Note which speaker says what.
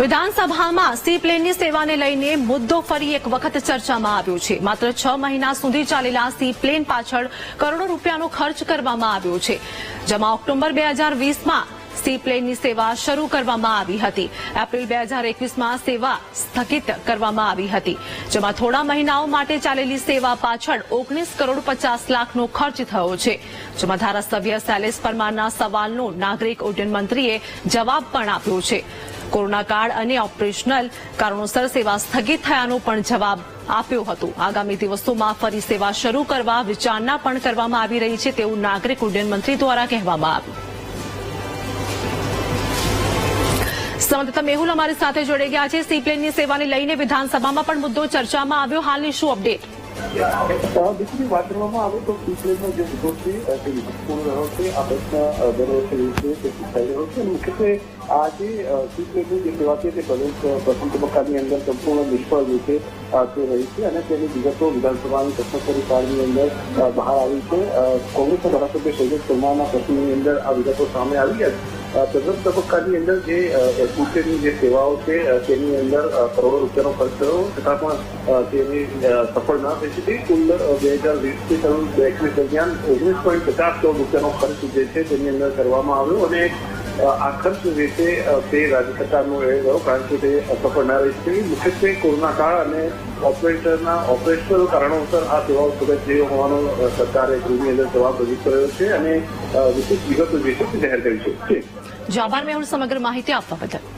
Speaker 1: વિધાનસભામાં સી પ્લેનની સેવાને લઈને મુદ્દો ફરી એક વખત ચર્ચામાં આવ્યો છે. માત્ર છ મહિના સુધી ચાલેલા સી પ્લેન પાછળ કરોડો રૂપિયાનો ખર્ચ કરવામાં આવ્યો છે. જેમાં ઓક્ટોબર બે હજાર વીસમાં સી પ્લેનની સેવા શરૂ કરવામાં આવી હતી. એપ્રિલ બે હજાર એકવીસમાં સેવા સ્થગિત કરવામાં આવી હતી. જેમાં થોડા મહિનાઓ માટે ચાલેલી સેવા પાછળ ઓગણીસ કરોડ પચાસ લાખનો ખર્ચ થયો છે. જેમાં ધારાસભ્ય શૈલેષ પરમારના સવાલનો નાગરિક ઉડ્ડયન મંત્રીએ જવાબ પણ આપ્યો છે. કોરોના કાળ અને ઓપરેશનલ કારણોસર સેવા સ્થગિત થયાનો પણ જવાબ આપ્યો હતો. આગામી દિવસોમાં ફરી સેવા શરૂ કરવા વિચારણા પણ કરવામાં આવી રહી છે તેવું નાગરિક ઉડ્ડયન મંત્રી દ્વારા કહેવામાં આવ્યું. સંવાદદાતા મેહુલ અમારી સાથે જોડાઈ ગયા છે. સી પ્લેનની સેવાને લઈને વિધાનસભામાં પણ મુદ્દો ચર્ચામાં આવ્યો. હાલની શું અપડેટ?
Speaker 2: બીજી વાત કરવામાં આવે તો મુખ્યત્વે આ જે છે તે પ્રથમ અંદર સંપૂર્ણ નિષ્ફળ જે તે રહી છે અને તેની વિગતો વિધાનસભાની પ્રશ્નોત્તરી કાળની અંદર બહાર આવી છે. કોંગ્રેસના ધારાસભ્ય શૈલેષ પરમારના પ્રશ્નની અંદર આ વિગતો સામે આવી અ, પ્રથમ તબક્કાની અંદર જે એસોસિએશનની જે સેવાઓ છે તેની અંદર કરોડો રૂપિયાનો ખર્ચ થયો. છતાં પણ તેની સફળ ના થઈ શકી. કુલ બે હજાર વીસથી શરૂ એકવીસ દરમિયાન ઓગણીસ પોઈન્ટ પચાસ કરોડ રૂપિયાનો ખર્ચ જે છે, તેની અંદર કરવામાં આવ્યો. અને આ ખર્ચ જે છે તે રાજ્ય સરકારનો એ રહ્યો, કારણ કે તે સફળ ના રહી છે. મુખ્યત્વે કોરોના કાળ અને ઓપરેટરના, ઓપરેશનલ કારણોસર આ સેવાઓ સુગત થઈ હોવાનો સરકારે ગૃહની અંદર જવાબ રજૂ કર્યો છે અને વિશેષ વિગતો જે છે તે જાહેર કરી છે. જી.
Speaker 1: જો આભાર મેહુલ સમગ્ર માહિતી આપવા બદલ.